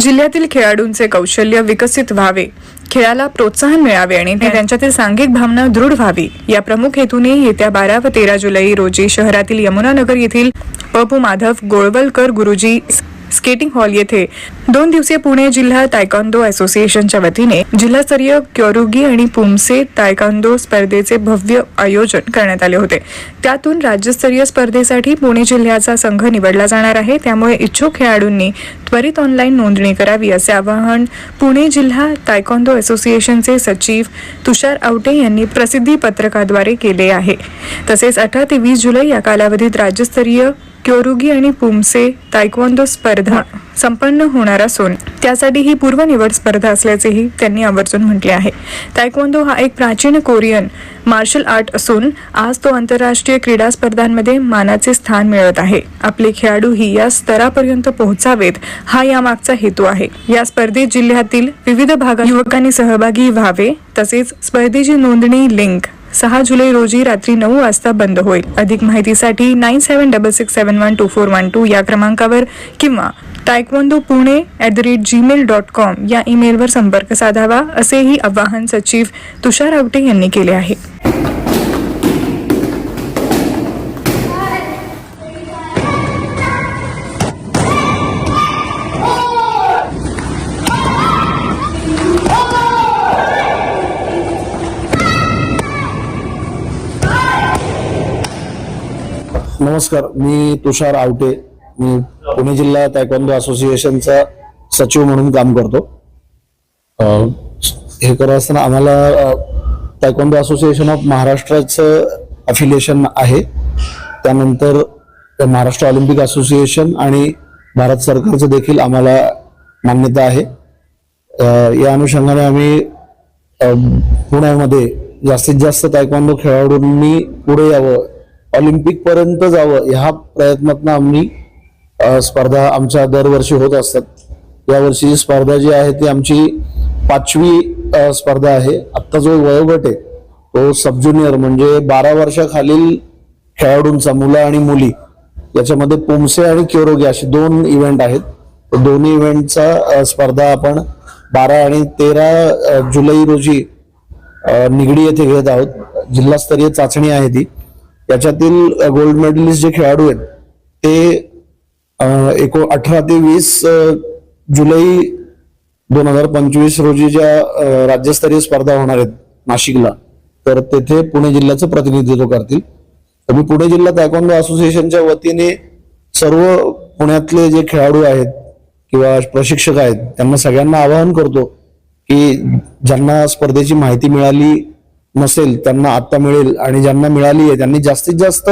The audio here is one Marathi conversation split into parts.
जिल्ह्यातील खेळाडूंचे कौशल्य विकसित व्हावे खेळाला प्रोत्साहन मिळावे आणि त्यांच्यातील सांघिक भावना दृढ व्हावी. या प्रमुख हेतूने येत्या बारा व तेरा जुलै रोजी शहरातील यमुनानगर येथील पपू माधव गोळवलकर गुरुजी स्केटिंग हॉल येथे. दोन दिवसीय पुणे जिल्हा तायकांदो असोसिएशनच्या वतीने जिल्हास्तरीय क्योरुगी आणि पुमसे तायकांदो स्पर्धेचे भव्य आयोजन करण्यात आले होते. त्यातून राज्यस्तरीय स्पर्धेसाठी पुणे जिल्ह्याचा संघ निवडला जाणार आहे. त्यामुळे इच्छुक खेळाडूंनी त्वरित ऑनलाईन नोंदणी करावी असे आवाहन पुणे जिल्हा तायकांदो असोसिएशनचे सचिव तुषार आवटे यांनी प्रसिद्धी पत्रकाद्वारे केले आहे. तसेच अठरा ते वीस जुलै या कालावधीत राज्यस्तरीय क्योरुगी आणि पुमसे तायक्वांदो स्पर्धा संपन्न होणार असून त्यासाठी ही पूर्व निवड स्पर्धा असल्याचेही त्यांनी आवर्जून म्हटले आहे. तायक्वांदो हा एक प्राचीन कोरियन मार्शल आर्ट असून आज तो आंतरराष्ट्रीय क्रीडा स्पर्धांमध्ये मानाचे स्थान मिळत आहे. आपले खेळाडूही या स्तरापर्यंत पोहोचावेत हा यामागचा हेतू आहे. या स्पर्धेत जिल्ह्यातील विविध भागात युवकांनी सहभागी व्हावे तसेच स्पर्धेची नोंदणी लिंक सहा जुलै रोजी रात्री नऊ वाजता बंद होईल. अधिक माहितीसाठी nine seven double six seven one two four one two या क्रमांकावर किंवा taekwondo Pune at the rate Gmail dot com या ईमेलवर संपर्क साधावा असेही आवाहन सचिव तुषार आवटे यांनी केले आहे. नमस्कार मी तुषार आवटे. मी पुणे जिल्हा तायक्वांदो असोसिएशनचा सचिव म्हणून काम करतो. हे करत असताना आम्हाला अं, तायक्वांदो असोसिएशन ऑफ महाराष्ट्राचं अफिलिएशन आहे. त्यानंतर महाराष्ट्र ऑलिम्पिक असोसिएशन आणि भारत सरकारचं देखील आम्हाला मान्यता आहे. या अनुषंगाने आम्ही पुण्यामध्ये जास्तीत जास्त तायक्वांदो खेळाडूंनी पुढे यावं ऑलिम्पिक पर्यंत जावं ह्या प्रयत्नातनं आम्ही स्पर्धा आमच्या दरवर्षी होत असतात. यावर्षी स्पर्धा जी आहे ती आमची पाचवी स्पर्धा आहे. आत्ता जो वयोगट आहे तो सब ज्युनियर म्हणजे बारा वर्षाखालील खेळाडूंचा मुलं आणि मुली. याच्यामध्ये पुमसे आणि क्योरोगी असे दोन इव्हेंट आहेत. दोन्ही इव्हेंटचा स्पर्धा आपण बारा आणि तेरा जुलै रोजी निगडी येथे घेत आहोत. जिल्हास्तरीय चाचणी आहे ती. याच्यातील गोल्ड मेडलिस्ट जे खेळाडू आहेत ते एको अठरा ते वीस जुलै दोन हजार पंचवीस रोजी ज्या राज्यस्तरीय स्पर्धा होणार आहेत नाशिकला तर तेथे पुणे जिल्ह्याचं प्रतिनिधित्व करतील. तर मी पुणे जिल्हा तायकोंडो असोसिएशनच्या वतीने सर्व पुण्यातले जे खेळाडू आहेत किंवा प्रशिक्षक आहेत त्यांना सगळ्यांना आवाहन करतो की ज्यांना स्पर्धेची माहिती मिळाली नसेल त्यांना आता मिळेल आणि ज्यांना मिळाली आहे त्यांनी जास्तीत जास्त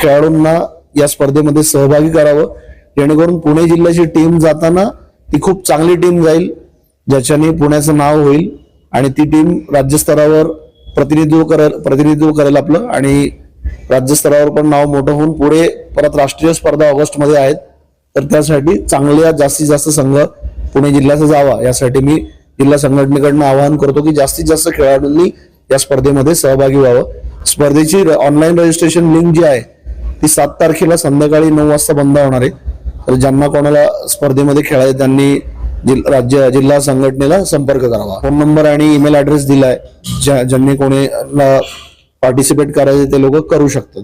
खेळाडूंना या स्पर्धेमध्ये सहभागी करावं. जेणेकरून पुणे जिल्ह्याची टीम जाताना ती खूप चांगली टीम जाईल ज्याच्याने पुण्याचं नाव होईल आणि ती टीम राज्यस्तरावर प्रतिनिधित्व करेल प्रतिनिधित्व करेल आपलं आणि राज्यस्तरावर पण नाव मोठं होऊन पुढे परत राष्ट्रीय स्पर्धा ऑगस्टमध्ये आहेत. तर त्यासाठी चांगल्या जास्तीत जास्त संघ पुणे जिल्ह्याचा जावा यासाठी मी जिल्हा संघटनेकडनं आवाहन करतो की जास्तीत जास्त खेळाडूंनी या स्पर्धेमध्ये सहभागी व्हावं. स्पर्धेची ऑनलाईन रजिस्ट्रेशन लिंक जी आहे ती सात तारखेला संध्याकाळी नऊ वाजता बंद होणार आहे. तर ज्यांना कोणाला स्पर्धेमध्ये खेळायचं त्यांनी राज्य जिल्हा संघटनेला संपर्क करावा. फोन नंबर आणि ईमेल ऍड्रेस दिलाय ज्या- ज्यांनी कोणी पार्टिसिपेट करायचे ते लोक करू शकतात.